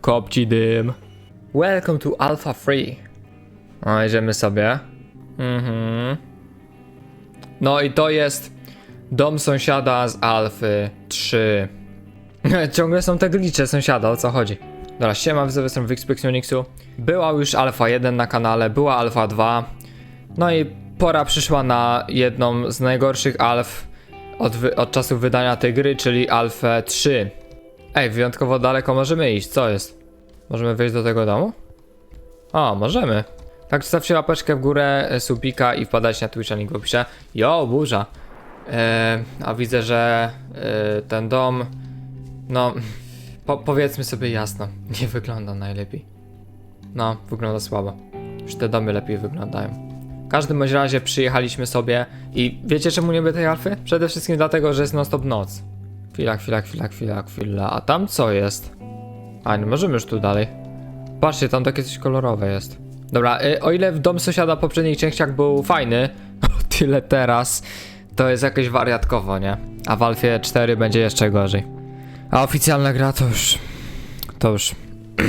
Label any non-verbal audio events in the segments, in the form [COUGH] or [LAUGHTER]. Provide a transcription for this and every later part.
Kopci dym. Welcome to Alpha Free. No, idziemy sobie. Mhm. No i to jest dom sąsiada z Alfy 3. [LAUGHS] Ciągle są te glicze sąsiada, o co chodzi? Dobra, siema, widzowie, jestem Wixpix Unixu. Była już Alfa 1 na kanale, była Alfa 2. No i pora przyszła na jedną z najgorszych alf od, od czasu wydania tej gry, czyli Alfę 3. Ej, wyjątkowo daleko możemy iść, co jest? Możemy wejść do tego domu? O, możemy. Tak, zostawcie łapeczkę w górę, e, subika i wpadać na Twitcha, link w opisie. Jo, burza. E, a widzę, że e, ten dom, no, po, powiedzmy sobie jasno, [LAUGHS] nie wygląda najlepiej. No, wygląda słabo. Już te domy lepiej wyglądają. W każdym bądź razie przyjechaliśmy sobie i wiecie czemu nie lubię tej alfy? Przede wszystkim dlatego, że jest non stop noc. Chwila, chwila, chwila, chwila, chwila. A tam co jest? A, nie możemy już tu dalej. Patrzcie, tam takie coś kolorowe jest. Dobra, y, o ile w dom sąsiada w poprzednich częściach był fajny, [LAUGHS] o tyle teraz to jest jakieś wariatkowo, nie? A w Alfie 4 będzie jeszcze gorzej. A oficjalna gra to już... to już...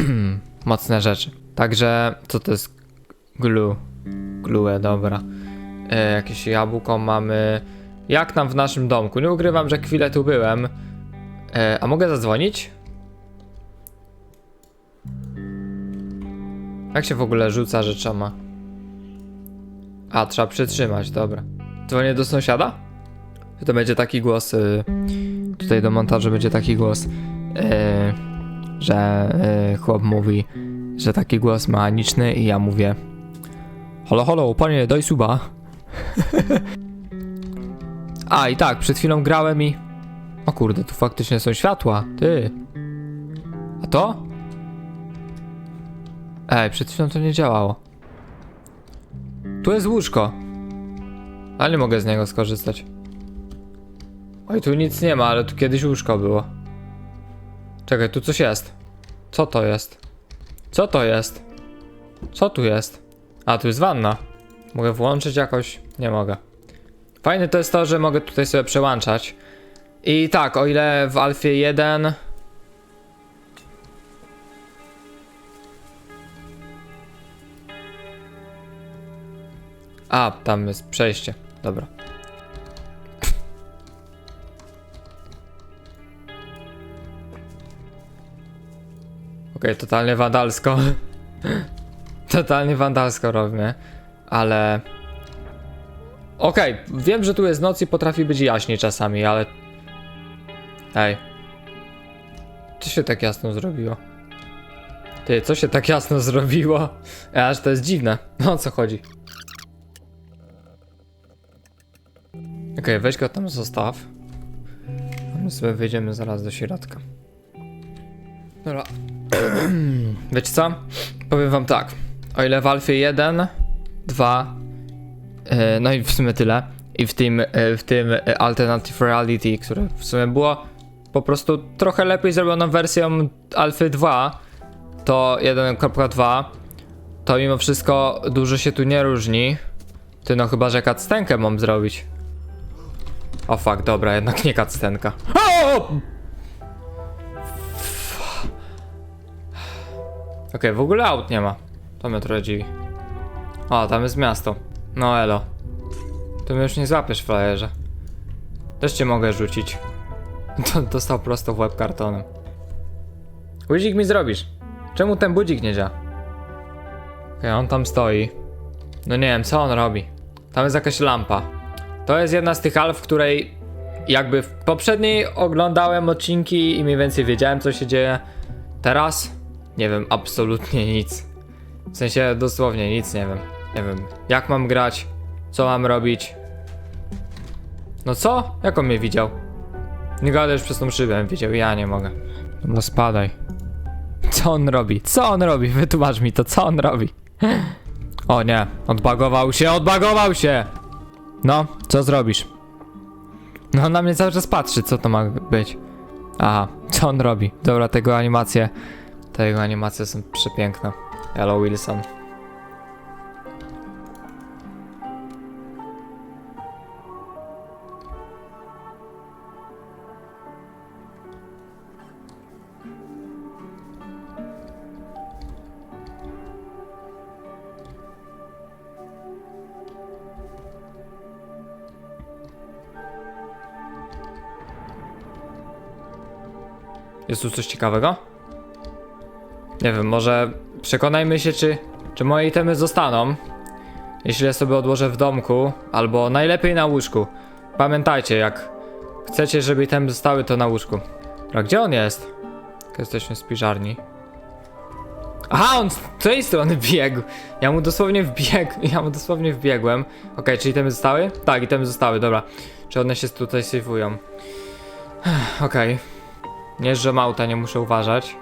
[CLEARS THROAT] mocne rzeczy. Także, co to jest? Glue. Glue, dobra. E, jakieś jabłko mamy. Jak tam w naszym domku? Nie ukrywam, że chwilę tu byłem. E, a mogę zadzwonić? Jak się w ogóle rzuca rzeczoma? A, trzeba przytrzymać, dobra. Dzwonię do sąsiada? Czy to będzie taki głos? Y, tutaj do montażu będzie taki głos, y, że y, chłop mówi, że taki głos mechaniczny i ja mówię Halo, halo, panie, daj suba. [LAUGHS] A, i tak, przed chwilą grałem i... O kurde, tu faktycznie są światła, ty. A to? Ej, przed chwilą to nie działało. Tu jest łóżko. Ale nie mogę z niego skorzystać. Oj, tu nic nie ma, ale tu kiedyś łóżko było. Czekaj, tu coś jest. Co to jest? Co to jest? Co tu jest? A, tu jest wanna. Mogę włączyć jakoś? Nie mogę. Fajne to jest to, że mogę tutaj sobie przełączać. I tak, o ile w Alfie 1... A, tam jest przejście. Dobra. Okej, totalnie wandalsko. [LAUGHS] totalnie wandalsko robimy, ale... Okej, wiem, że tu jest noc i potrafi być jaśniej czasami, ale... Ej. Co się tak jasno zrobiło? Ty, co się tak jasno zrobiło? Aż to jest dziwne. No o co chodzi? Okej, weź go tam zostaw. My sobie wyjdziemy zaraz do środka. Dobra. [CLEARS THROAT] Wiecie co? Powiem wam tak. O ile w Alfie 1, 2, e, no i w sumie tyle. I w tym, e, w tym e, Alternative Reality, które w sumie było po prostu trochę lepiej zrobioną wersją Alfy 2, to 1.2, to mimo wszystko dużo się tu nie różni. Ty no chyba, że cutscenkę mam zrobić. O fuck, dobra, jednak nie cutscenka. O! Okej, w ogóle aut nie ma. To mnie trochę dziwi. O, tam jest miasto. No elo. To mnie już nie złapiesz, frajerze. Też cię mogę rzucić. [LAUGHS] To dostał prosto w łeb kartonem. Budzik mi zrobisz. Czemu ten budzik nie działa? Okej, on tam stoi. No nie wiem, co on robi. Tam jest jakaś lampa. To jest jedna z tych alf, w której jakby w poprzedniej oglądałem odcinki i mniej więcej wiedziałem, co się dzieje. Teraz nie wiem absolutnie nic. W sensie dosłownie nic nie wiem. Nie wiem, jak mam grać, co mam robić. No co? Jak on mnie widział? Nie gadasz przez tą szybę, widział, ja nie mogę. No spadaj. Co on robi? Co on robi? [LAUGHS] Wytłumacz mi to, co on robi? [LAUGHS] O nie, odbagował się, odbagował się! No, co zrobisz? No on na mnie cały czas patrzy, co to ma być. Aha, co on robi? Dobra, tego animacje, te jego animacje są przepiękne. Hello Wilson. Jest tu coś ciekawego? Nie wiem, może przekonajmy się, czy, czy moje itemy zostaną. Jeśli je sobie odłożę w domku, albo najlepiej na łóżku. Pamiętajcie, jak chcecie, żeby itemy zostały, to na łóżku. A gdzie on jest? Jesteśmy w spiżarni. Aha, on z tej strony biegł. Ja mu dosłownie wbiegł. [LAUGHS] Ja mu dosłownie wbiegłem. Okej, czy itemy zostały? Tak, itemy zostały, dobra. Czy one się tutaj sejwują? Okej. Nie jeżdżę auta, nie muszę uważać.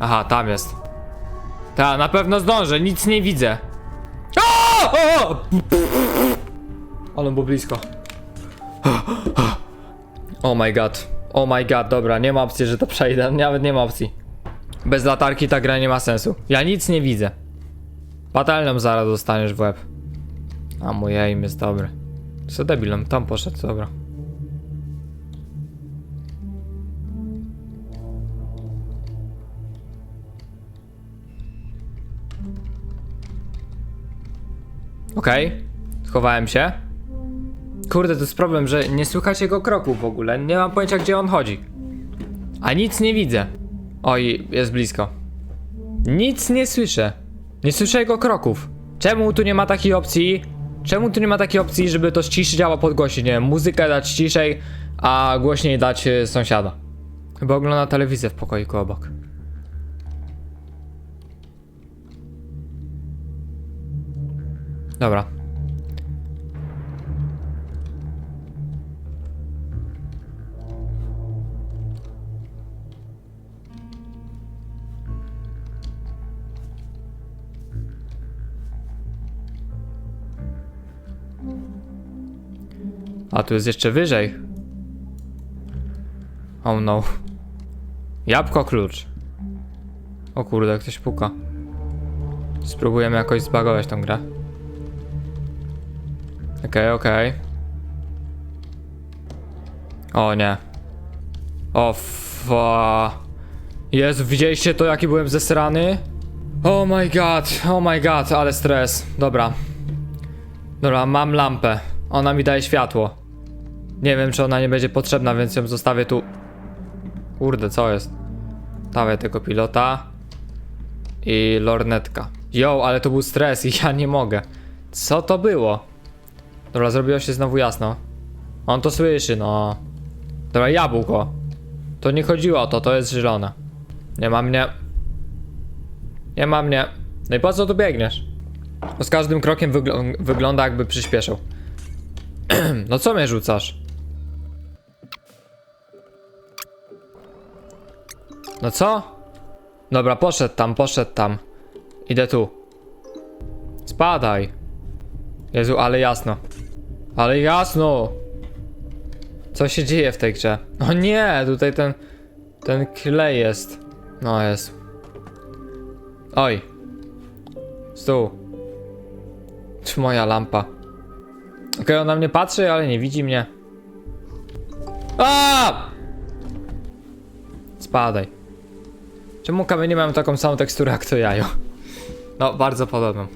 Aha, tam jest. Ta, na pewno zdążę, nic nie widzę. Ale było blisko. Oh my god. Oh my god, dobra, nie ma opcji, że to przejdę. Nawet nie ma opcji. Bez latarki ta gra nie ma sensu. Ja nic nie widzę. Patelnią zaraz dostaniesz w łeb. A mój aim jest dobry. Co debilem, tam poszedł, dobra. Okej, schowałem się. Kurde, to jest problem, że nie słychać jego kroków w ogóle. Nie mam pojęcia, gdzie on chodzi. A nic nie widzę. Oj, jest blisko. Nic nie słyszę. Nie słyszę jego kroków. Czemu tu nie ma takiej opcji? Czemu tu nie ma takiej opcji, żeby to ściszy działa podgłosić? Nie wiem, muzykę dać ciszej, a głośniej dać y, sąsiada. Chyba ogląda telewizję w pokoiku obok. Dobra. A tu jest jeszcze wyżej. Oh no. Jabłko klucz. O kurde, ktoś puka. Spróbujemy jakoś zbagować tą grę. Okej, okej. O nie. O fa. Jezu, widzieliście to jaki byłem zesrany? Oh my god, oh my god, ale stres. Dobra. Dobra, mam lampę. Ona mi daje światło. Nie wiem, czy ona nie będzie potrzebna, więc ją zostawię tu. Kurde, co jest? Stawię tego pilota. I lornetka. Jo, ale to był stres i [LAUGHS] ja nie mogę. Co to było? Dobra, zrobiło się znowu jasno. On to słyszy, no. Dobra, jabłko. To nie chodziło o to, to jest zielone. Nie ma mnie. Nie ma mnie. No i po co tu biegniesz? Bo z każdym krokiem wygl wygląda jakby przyspieszył. [CLEARS THROAT] no co mnie rzucasz? No co? Dobra, poszedł tam, poszedł tam. Idę tu. Spadaj. Jezu, ale jasno. Ale jasno! Co się dzieje w tej grze? O nie, tutaj ten... Ten klej jest. No jest. Oj. Stół. Czy moja lampa? Okej, ona mnie patrzy, ale nie widzi mnie. A! Spadaj. Czemu kamienie mają taką samą teksturę jak to jajo? No, bardzo podobną.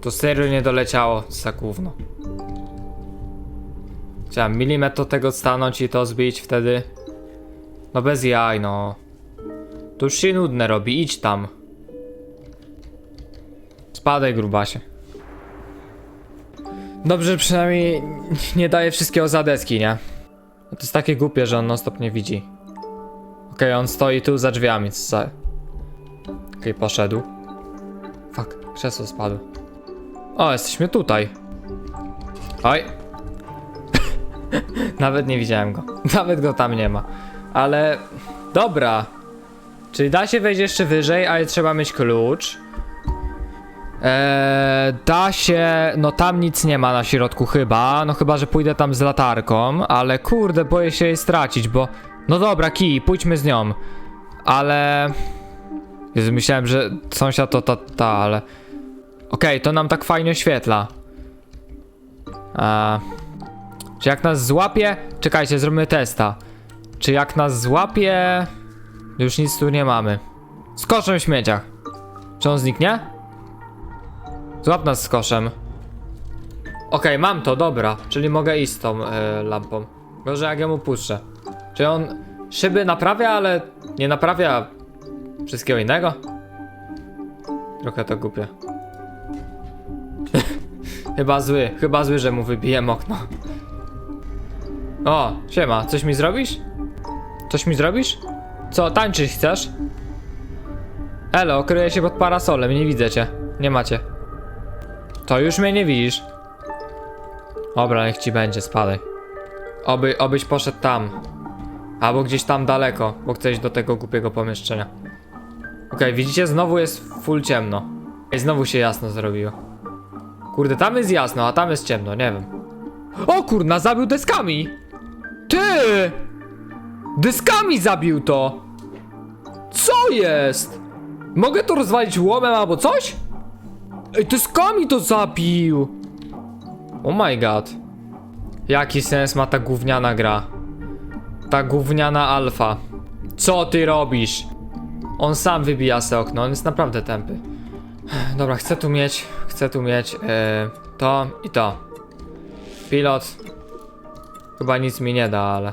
To serio nie doleciało za gówno. Chciałem milimetr tego stanąć i to zbić wtedy. No bez jaj, no. To już się nudne robi, idź tam. Spadaj, grubasie. Dobrze, przynajmniej nie daje wszystkiego za deski, nie? To jest takie głupie, że on non stop nie widzi. Okej, on stoi tu za drzwiami. Okej, poszedł. Fuck, krzesło spadło. O, jesteśmy tutaj. Oj. [LAUGHS] Nawet nie widziałem go. [LAUGHS] Nawet go tam nie ma. Ale... Dobra. Czyli da się wejść jeszcze wyżej, ale trzeba mieć klucz. Eee, da się, no tam nic nie ma na środku chyba, no chyba, że pójdę tam z latarką, ale kurde, boję się jej stracić, bo... No dobra, kij, pójdźmy z nią. Ale... Jezu, myślałem, że sąsiad to ta, ta, ale... Okej, to nam tak fajnie oświetla. Eee, czy jak nas złapie... Czekajcie, zrobimy testa. Czy jak nas złapie... Już nic tu nie mamy. Z koszem w śmieciach. Czy on zniknie? Złap nas z koszem. Okej, mam to, dobra. Czyli mogę iść z tą e, lampą. Gorzej jak ja mu puszczę. Czy on szyby naprawia, ale nie naprawia wszystkiego innego? Trochę to głupie. [LAUGHS] chyba zły, chyba zły, że mu wybiłem okno. O, siema, coś mi zrobisz? Coś mi zrobisz? Co, tańczyć chcesz? Elo, kryję się pod parasolem, nie widzę cię. Nie macie. To już mnie nie widzisz. Dobra, niech ci będzie, spadaj. Oby, obyś poszedł tam. Albo gdzieś tam daleko, bo chcę iść do tego głupiego pomieszczenia. Okej, widzicie, znowu jest full ciemno. I znowu się jasno zrobiło. Kurde, tam jest jasno, a tam jest ciemno, nie wiem. O kurna, zabił deskami! Ty! Deskami zabił to! Co jest? Mogę to rozwalić łomem albo coś? Ej, deskami to zabił! Oh my god. Jaki sens ma ta gówniana gra? Ta gówniana alfa. Co ty robisz? On sam wybija se okno, on jest naprawdę tępy. Dobra, chcę tu mieć, chcę tu mieć yy, to i to. Pilot chyba nic mi nie da, ale,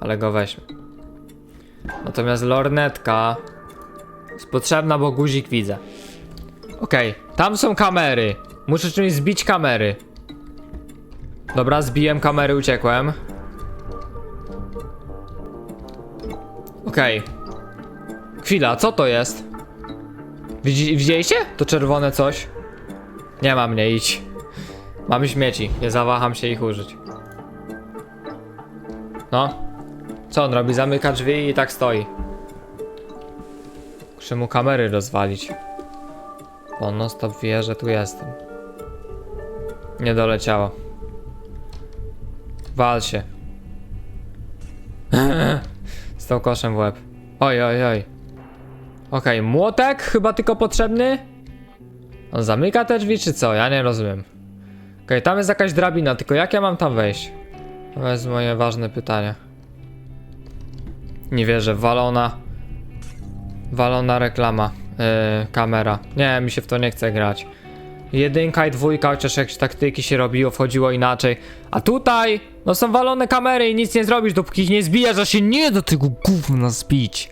ale go weźmy. Natomiast lornetka jest potrzebna, bo guzik widzę. Okej, tam są kamery. Muszę czymś zbić kamery. Dobra, zbiłem kamery, uciekłem. Okej. Chwila, co to jest? Widzi, widzieliście? To czerwone coś? Nie ma mnie, idź. Mamy śmieci, nie zawaham się ich użyć. No. Co on robi? Zamyka drzwi i tak stoi. Muszę mu kamery rozwalić. Bo on stop wie, że tu jestem. Nie doleciało. Wal się. [LAUGHS] Z tą koszem w łeb. Oj, oj, oj. Okej, młotek chyba tylko potrzebny? On zamyka te drzwi czy co? Ja nie rozumiem. Okej, tam jest jakaś drabina, tylko jak ja mam tam wejść? To jest moje ważne pytanie. Nie wierzę, walona. Walona reklama. Yy, kamera. Nie, mi się w to nie chce grać. Jedynka i dwójka, chociaż jakieś taktyki się robiło, wchodziło inaczej. A tutaj, no są walone kamery i nic nie zrobisz, dopóki ich nie zbijasz, a się nie do tego gówna zbić.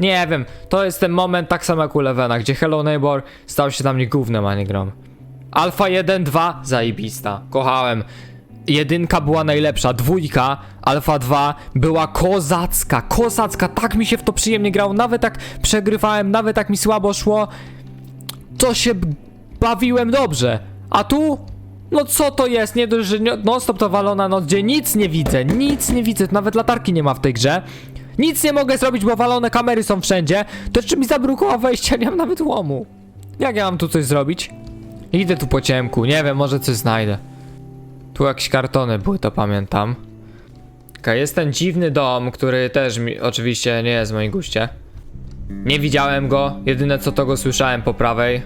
Nie wiem, to jest ten moment tak samo jak u Levena, gdzie Hello Neighbor stał się dla mnie gównem, a nie grom. Alfa 1, 2, zajebista, kochałem. Jedynka była najlepsza, dwójka, Alfa 2 była kozacka, kozacka, tak mi się w to przyjemnie grało, nawet jak przegrywałem, nawet jak mi słabo szło, to się bawiłem dobrze. A tu? No co to jest? Nie dość, że non stop to walona noc, gdzie nic nie widzę, nic nie widzę, nawet latarki nie ma w tej grze. Nic nie mogę zrobić, bo walone kamery są wszędzie. To jeszcze mi zabrukowało wejścia, nie mam nawet łomu. Jak ja mam tu coś zrobić? Idę tu po ciemku, nie wiem, może coś znajdę. Tu jakieś kartony były, to pamiętam. Okej, jest ten dziwny dom, który też mi oczywiście nie jest w moim guście. Nie widziałem go, jedyne co to go słyszałem po prawej.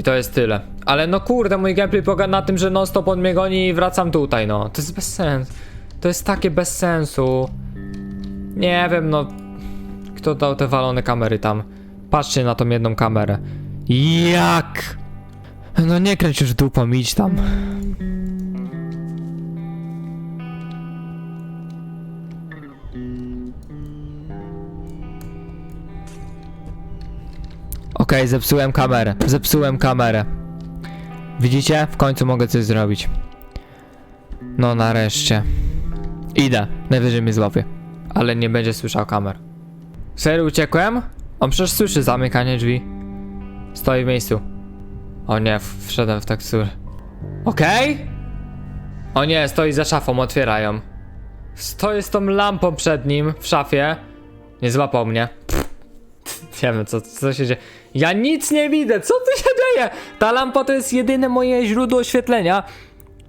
I to jest tyle. Ale no kurde, mój gameplay polega na tym, że non stop on mnie goni i wracam tutaj, no. To jest bez sensu. To jest takie bez sensu. Nie wiem, no. Kto dał te walone kamery tam? Patrzcie na tą jedną kamerę. Jak? No nie kręć już dupą, idź tam. Okej, zepsułem kamerę. Zepsułem kamerę. Widzicie? W końcu mogę coś zrobić. No nareszcie. Idę. Najwyżej mnie złapie. Ale nie będzie słyszał kamer. Serio uciekłem? On przecież słyszy zamykanie drzwi. Stoi w miejscu. O nie, wszedłem w teksturę. Okej? O nie, stoi za szafą, otwierają. Stoi z tą lampą przed nim w szafie. Nie złapał mnie. Nie wiem, co, co się dzieje. Ja nic nie widzę, co tu się dzieje? Ta lampa to jest jedyne moje źródło oświetlenia.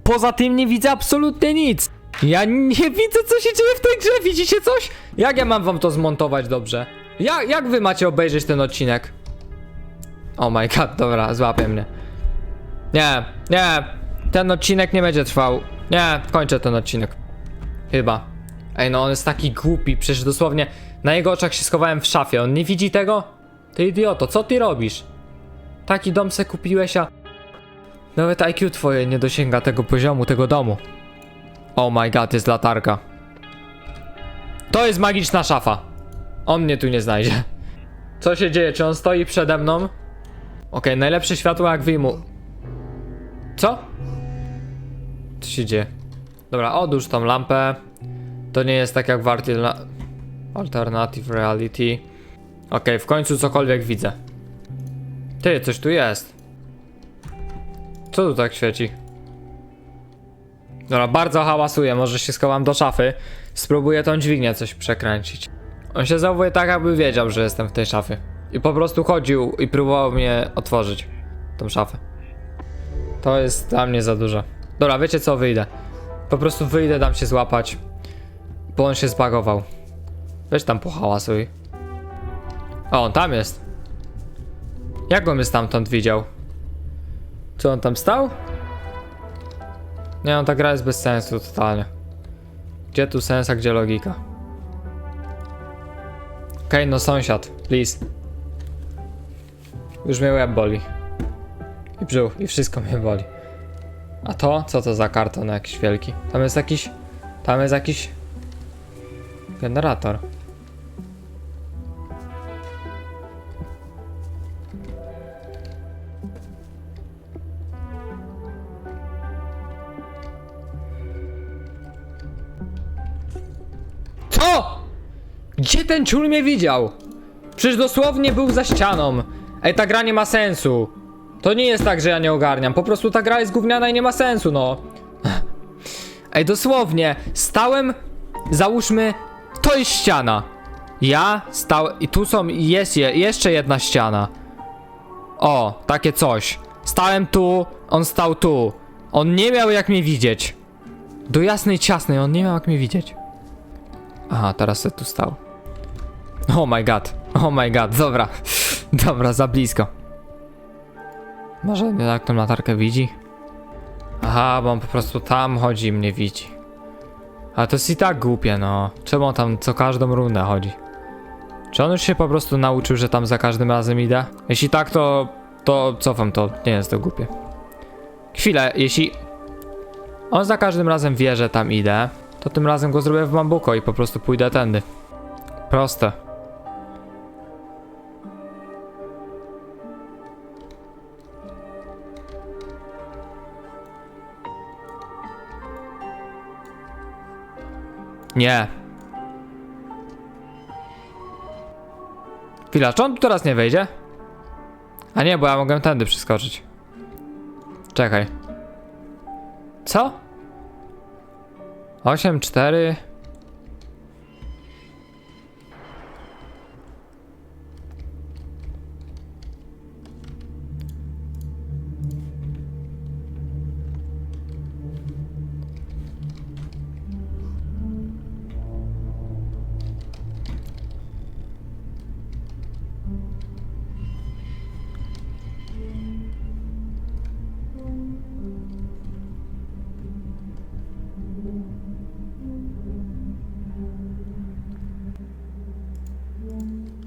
Poza tym nie widzę absolutnie nic. Ja nie widzę, co się dzieje w tej grze. Widzicie coś? Jak ja mam wam to zmontować dobrze? Jak, jak wy macie obejrzeć ten odcinek? Oh my god, dobra, złapie mnie. Nie, nie. Ten odcinek nie będzie trwał. Nie, kończę ten odcinek. Chyba. Ej, no on jest taki głupi, przecież dosłownie na jego oczach się schowałem w szafie. On nie widzi tego? Ty idioto, co ty robisz? Taki dom se kupiłeś, a... Nawet IQ twoje nie dosięga tego poziomu, tego domu. Oh my god, jest latarka. To jest magiczna szafa. On mnie tu nie znajdzie. Co się dzieje? Czy on stoi przede mną? Okej, najlepsze światło jak wyjmu. Co? Co się dzieje? Dobra, odłóż tą lampę. To nie jest tak jak w Alternative Reality. Okej, w końcu cokolwiek widzę. Ty, coś tu jest. Co tu tak świeci? Dobra, bardzo hałasuje, może się schowam do szafy. Spróbuję tą dźwignię coś przekręcić. On się zachowuje tak, jakby wiedział, że jestem w tej szafie. I po prostu chodził i próbował mnie otworzyć. Tą szafę. To jest dla mnie za dużo. Dobra, wiecie co, wyjdę. Po prostu wyjdę, dam się złapać. Bo on się zbagował. Weź tam pohałasuj. O, on tam jest. Jak go mnie stamtąd widział? Czy on tam stał? Nie, on ta gra jest bez sensu totalnie. Gdzie tu sens, a gdzie logika? Okej, no sąsiad, please. Już mnie łeb boli. I brzuch, i wszystko mnie boli. A to? Co to za karton jakiś wielki? Tam jest jakiś... Tam jest jakiś... Generator. Ten ciul mnie widział? Przecież dosłownie był za ścianą. Ej, ta gra nie ma sensu. To nie jest tak, że ja nie ogarniam. Po prostu ta gra jest gówniana i nie ma sensu, no. [LAUGHS] Ej, dosłownie. Stałem, załóżmy, to jest ściana. Ja stałem, i tu są, jest je, jeszcze jedna ściana. O, takie coś. Stałem tu, on stał tu. On nie miał jak mnie widzieć. Do jasnej ciasnej, on nie miał jak mnie widzieć. Aha, teraz se tu stał. Oh my god. Oh my god, dobra. Dobra, za blisko. Może tak tą latarkę widzi? Aha, bo on po prostu tam chodzi i mnie widzi. Ale to jest i tak głupie, no. Czemu on tam co każdą rundę chodzi? Czy on już się po prostu nauczył, że tam za każdym razem idę? Jeśli tak, to... to cofam, to nie jest to głupie. Chwilę, jeśli... On za każdym razem wie, że tam idę, to tym razem go zrobię w bambuko i po prostu pójdę tędy. Proste. Nie. Chwila, czy on tu teraz nie wejdzie? A nie, bo ja mogę tędy przeskoczyć. Czekaj. Co? 8, 4.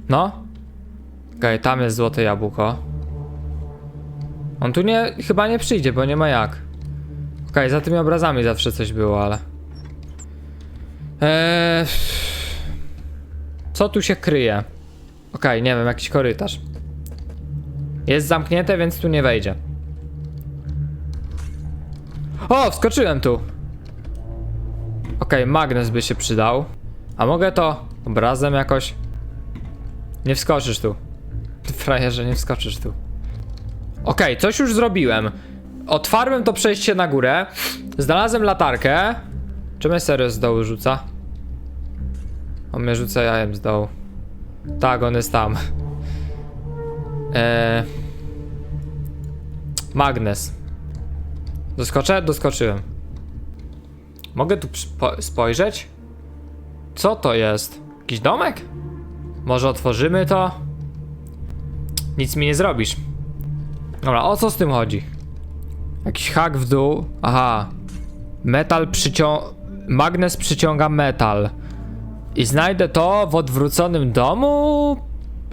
No. Okej, tam jest złote jabłko. On tu nie, chyba nie przyjdzie, bo nie ma jak. Okej, za tymi obrazami zawsze coś było, ale... Eee... Co tu się kryje? Okej, nie wiem, jakiś korytarz. Jest zamknięte, więc tu nie wejdzie. O, wskoczyłem tu. Okej, magnes by się przydał. A mogę to obrazem jakoś... Nie wskoczysz tu. Ty frajerze, nie wskoczysz tu. Okej, coś już zrobiłem. Otwarłem to przejście na górę. Znalazłem latarkę. Czy mnie serio z dołu rzuca? On mnie rzuca jajem z dołu. Tak, on jest tam. Eee... Magnes. Doskoczę? Doskoczyłem. Mogę tu spojrzeć? Co to jest? Jakiś domek? Może otworzymy to? Nic mi nie zrobisz. Dobra, o co z tym chodzi? Jakiś hak w dół. Aha. Metal przyciąga... Magnes przyciąga metal. I znajdę to w odwróconym domu?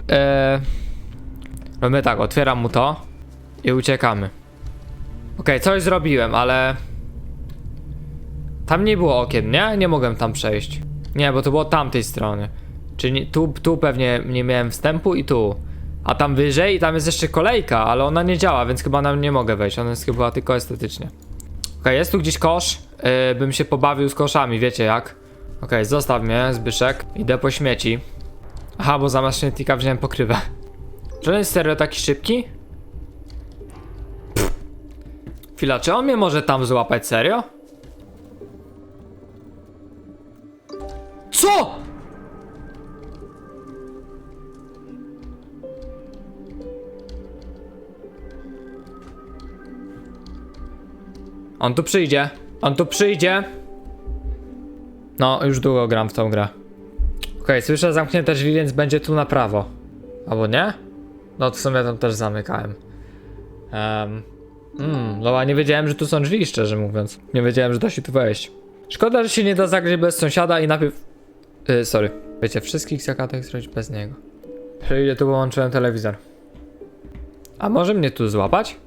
Eee... Robimy tak, otwieram mu to. I uciekamy. Okej, coś zrobiłem, ale... Tam nie było okien, nie? Nie mogłem tam przejść. Nie, bo to było tamtej strony. Czyli nie- tu, tu pewnie nie miałem wstępu i tu. A tam wyżej i tam jest jeszcze kolejka, ale ona nie działa, więc chyba nam nie mogę wejść. Ona jest chyba tylko estetycznie. Okej, jest tu gdzieś kosz. Yy, bym się pobawił z koszami, wiecie jak. Okej, zostaw mnie, Zbyszek. Idę po śmieci. Aha, bo zamiast śmietnika wziąłem pokrywę. Czy on jest serio taki szybki? Pff. Chwila, czy on mnie może tam złapać serio? Co? On tu przyjdzie. On tu przyjdzie. No, już długo gram w tą grę. Okej, słyszę zamknięte drzwi, więc będzie tu na prawo. Albo nie? No w sumie tam też zamykałem. Um, mm, no nie wiedziałem, że tu są drzwi, szczerze mówiąc. Nie wiedziałem, że da się tu wejść. Szkoda, że się nie da zagrać bez sąsiada i najpierw... Yy, sorry. Wiecie, wszystkich zakatek zrobić bez niego. Przejdę tu, bo łączyłem telewizor. A może mnie tu złapać?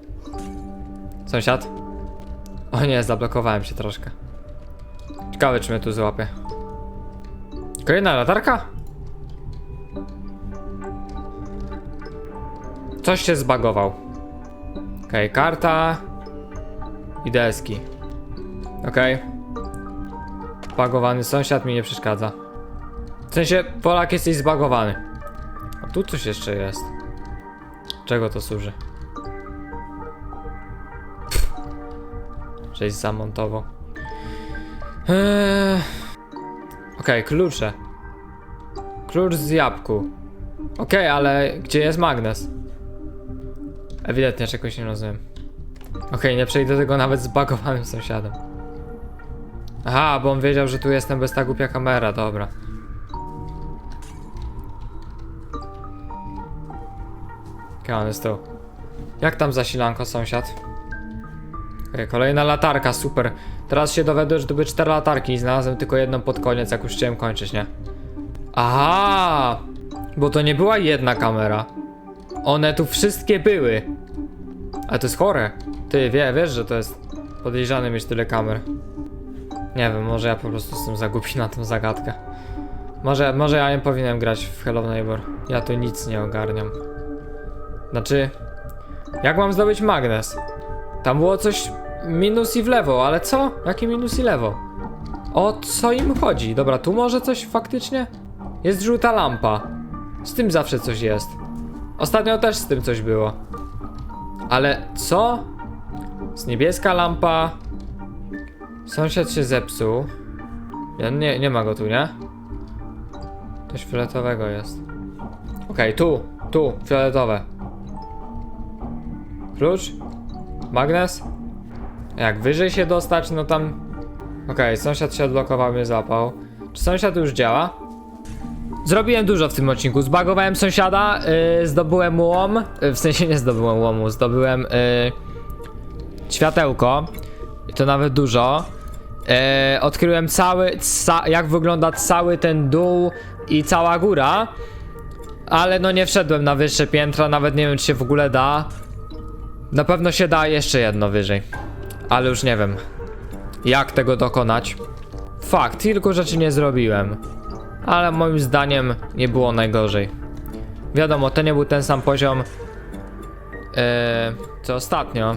Sąsiad? O nie, zablokowałem się troszkę. Ciekawe, czy mnie tu złapie. Kolejna latarka? Coś się zbagował. Okej, karta. I deski. Okej. Zbagowany sąsiad mi nie przeszkadza. W sensie, Polak jesteś zbagowany. A tu coś jeszcze jest. Czego to służy? Żeś zamontował. Eee... Okej, klucze. Klucz z jabłku. Okej, ale gdzie jest magnes? Ewidentnie czegoś nie rozumiem. Okej, nie przejdę tego nawet z bagowanym sąsiadem. Aha, bo on wiedział, że tu jestem bez ta głupia kamera, dobra. Okej, on jest tu. Jak tam zasilanko, sąsiad? Okej, kolejna latarka, super. Teraz się dowiaduję, że to były cztery latarki i znalazłem tylko jedną pod koniec, jak już chciałem kończyć, nie? Aha! Bo to nie była jedna kamera. One tu wszystkie były. Ale to jest chore. Ty wie, wiesz, że to jest podejrzane mieć tyle kamer. Nie wiem, może ja po prostu jestem za głupi na tą zagadkę. Może, może ja nie powinienem grać w Hello Neighbor. Ja tu nic nie ogarniam. Znaczy, jak mam zdobyć magnes? Tam było coś minus i w lewo, ale co? Jaki minus i lewo? O co im chodzi? Dobra, tu może coś faktycznie? Jest żółta lampa. Z tym zawsze coś jest. Ostatnio też z tym coś było. Ale co? Jest niebieska lampa. Sąsiad się zepsuł. Nie, nie ma go tu, nie? Coś fioletowego jest. Okej, tu, tu, fioletowe. Klucz? Magnes? Jak wyżej się dostać, no tam... Okej, sąsiad się odblokował, mnie złapał. Czy sąsiad już działa? Zrobiłem dużo w tym odcinku. Zbagowałem sąsiada, yy, zdobyłem łom. Yy, w sensie nie zdobyłem łomu, zdobyłem yy, światełko. I to nawet dużo. Yy, odkryłem cały, ca jak wygląda cały ten dół i cała góra. Ale no nie wszedłem na wyższe piętra, nawet nie wiem czy się w ogóle da. Na pewno się da jeszcze jedno wyżej. Ale już nie wiem. Jak tego dokonać? Fakt, kilku rzeczy nie zrobiłem. Ale moim zdaniem nie było najgorzej. Wiadomo, to nie był ten sam poziom. Yy, co ostatnio.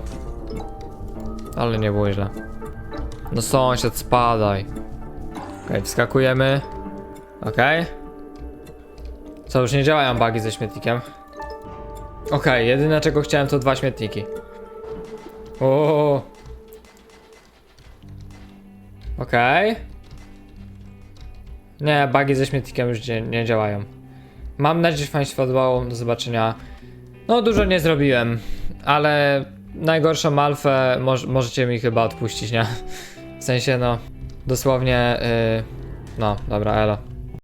Ale nie było źle. No sąsiad, spadaj. Okej, wskakujemy. Okej. Co, już nie działają bugi ze śmietnikiem? Okej, jedyne czego chciałem to dwa śmietniki. O. Okej. Nie, bugi ze śmietnikiem już nie, nie działają. Mam nadzieję, że Wam się podobało. Do zobaczenia. No, dużo nie zrobiłem, ale najgorszą alfę moż, możecie mi chyba odpuścić, nie? W sensie, no, dosłownie, yy, no, dobra, elo.